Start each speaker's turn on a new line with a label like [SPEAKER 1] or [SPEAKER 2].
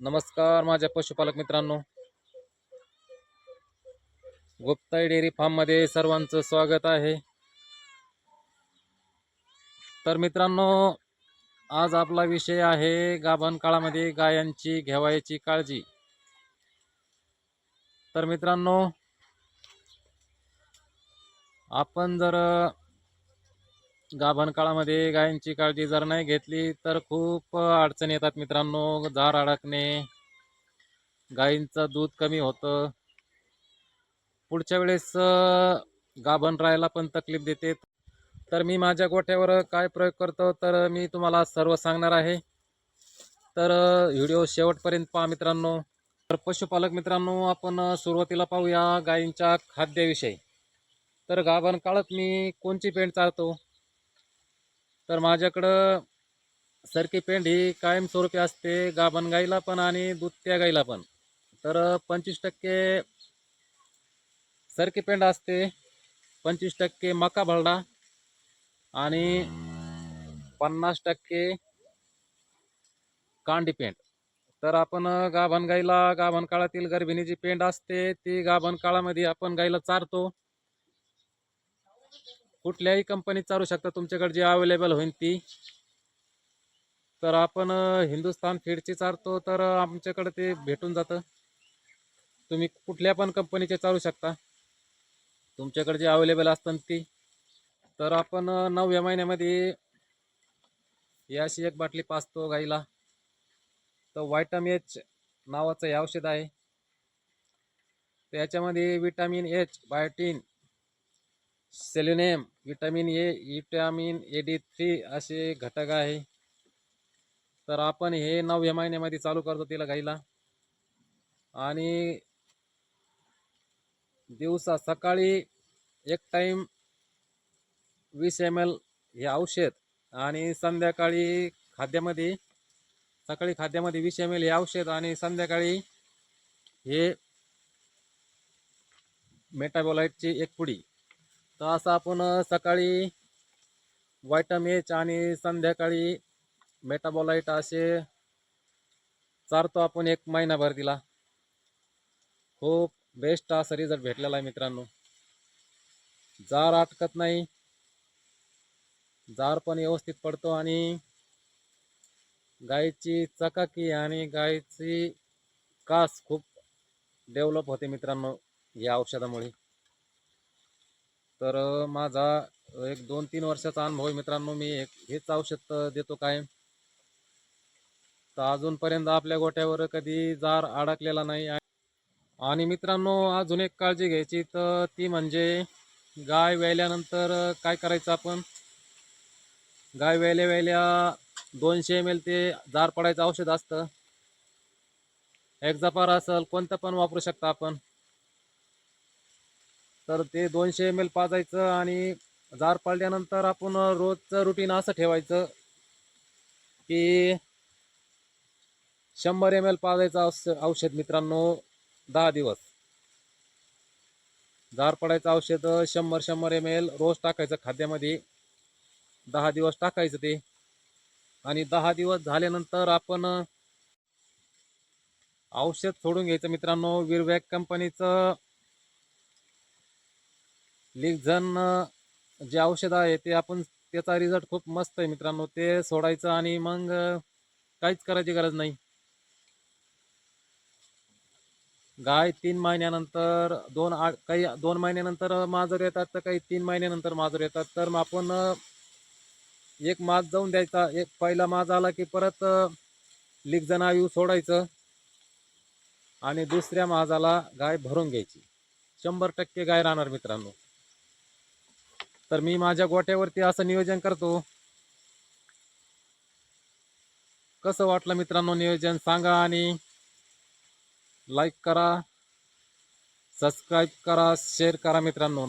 [SPEAKER 1] नमस्कार माझ्या पशुपालक मित्रांनो. गुप्ताई डेअरी फार्ममध्ये सर्वांचं स्वागत आहे. तर मित्रांनो आज आपला विषय आहे गाभण काळामध्ये गायांची घ्यावायची काळजी. तर मित्रांनो आपण जर गाभण काळामध्ये गायींची काळजी जर नाही घेतली तर खूप अडचणी येतात मित्रांनो. झार अडकणे गायींचं दूध कमी होतं. पुढच्या वेळेस गाभण राहायला पण तकलीफ देते. तर मी माझ्या गोठ्यावर काय प्रयोग करतो तर मी तुम्हाला सर्व सांगणार आहे. तर व्हिडिओ शेवटपर्यंत पहा मित्रांनो. तर पशुपालक मित्रांनो आपण सुरुवातीला पाहूया गायींच्या खाद्याविषयी. तर गाभण काळात मी कोणची पेंट चालतो तर माझ्याकडं सरकी पेंड ही कायमस्वरूपी असते गाभण गाईला पण आणि दुधत्या गाईला पण. तर पंचवीस टक्के सरकी पेंड असते पंचवीस टक्के मका भरडा आणि पन्नास टक्के कांडी पेंड तर आपण गाभण गाईला गाभण काळातील गर्भिणी जी पेंड असते ती गाभण काळामध्ये आपण गाईला चारतो. कुठल्याही कंपनीत चालू शकता. तुमच्याकडे जी अवेलेबल होईल ती. तर आपण हिंदुस्थान फीडची चारतो तर आमच्याकडे ते भेटून जातं. तुम्ही कुठल्या पण कंपनीचे चालू शकता. तुमच्याकडे जे अवेलेबल असतात ती. तर आपण नवव्या महिन्यामध्ये याशी अशी एक बाटली पाचतो गाईला. तर व्हायटम एच नावाचं हे औषध आहे. त्याच्यामध्ये vitamin H biotin selenium vitamin A vitamin A D three असे घटक आहे. तर आपण हे नवव्या महिन्यामध्ये चालू करतो तिला गाईला आणि दिवसा सकाळी एक टाईम वीस एम एल हे औषध आणि संध्याकाळी खाद्यामध्ये सकाळी खाद्यामध्ये वीस एम एल हे औषध आणि संध्याकाळी हे मेटाबोलाईटची एक पुडी. तर असं आपण सकाळी व्हायटम एच आणि संध्याकाळी मेटाबोलाईट असे चारतो आपण एक महिनाभर दिला. खूप बेस्ट असा रिझल्ट भेटलेला आहे मित्रांनो. जार अटकत नाही. जार पण व्यवस्थित पडतो आणि गायीची चकाकी आणि गायीची कास खूप डेव्हलप होते मित्रांनो या औषधामुळे. तर माझा एक दोन तीन वर्षाचा अनुभव आहे मित्रांनो मी एक हेच औषध देतो कायम. तर अजूनपर्यंत आपल्या गोट्यावर कधी जार अडकलेला नाही आणि मित्रांनो अजून एक काळजी घ्यायची तर ती म्हणजे गाय व्यायल्यानंतर काय करायचं आपण? गाय व्यायल्या व्यायल्या दोनशे एम एल ते जार पडायचं औषध असतं. एक्झापार असेल कोणतं पण वापरू शकता आपण. तर ते दोनशे एम एल पाजायचं आणि जार पडल्यानंतर आपण रोजचं रुटीन असं ठेवायचं की शंभर एम एल पाजायचं औष- औषध मित्रांनो दहा दिवस. जार पडायचं औषध शंभर शंभर एम एल रोज टाकायचं खाद्यामध्ये. दहा दिवस टाकायचं ते. आणि दहा दिवस झाल्यानंतर आपण औषध सोडून घ्यायचं मित्रांनो विरवॅक कंपनीचं लिक्झन जे औषध आहे ते आपण त्याचा रिझल्ट खूप मस्त आहे मित्रांनो. ते सोडायचं आणि मग काहीच करायची गरज नाही. गाय तीन महिन्यानंतर दोन आठ काही दोन महिन्यानंतर माजर येतात तर काही तीन महिन्यानंतर माजर येतात. तर मग आपण एक माज जाऊन द्यायचा. एक पहिला माज आला की परत लिक्झन आयू सोडायचं. आणि दुसऱ्या माजाला गाय भरून घ्यायची. शंभर टक्के गाय राहणार मित्रांनो. तर मी माझ्या गोट्यावरती असं नियोजन करतो. कसं वाटलं मित्रांनो नियोजन सांगा आणि लाईक करा सबस्क्राईब करा शेअर करा मित्रांनो.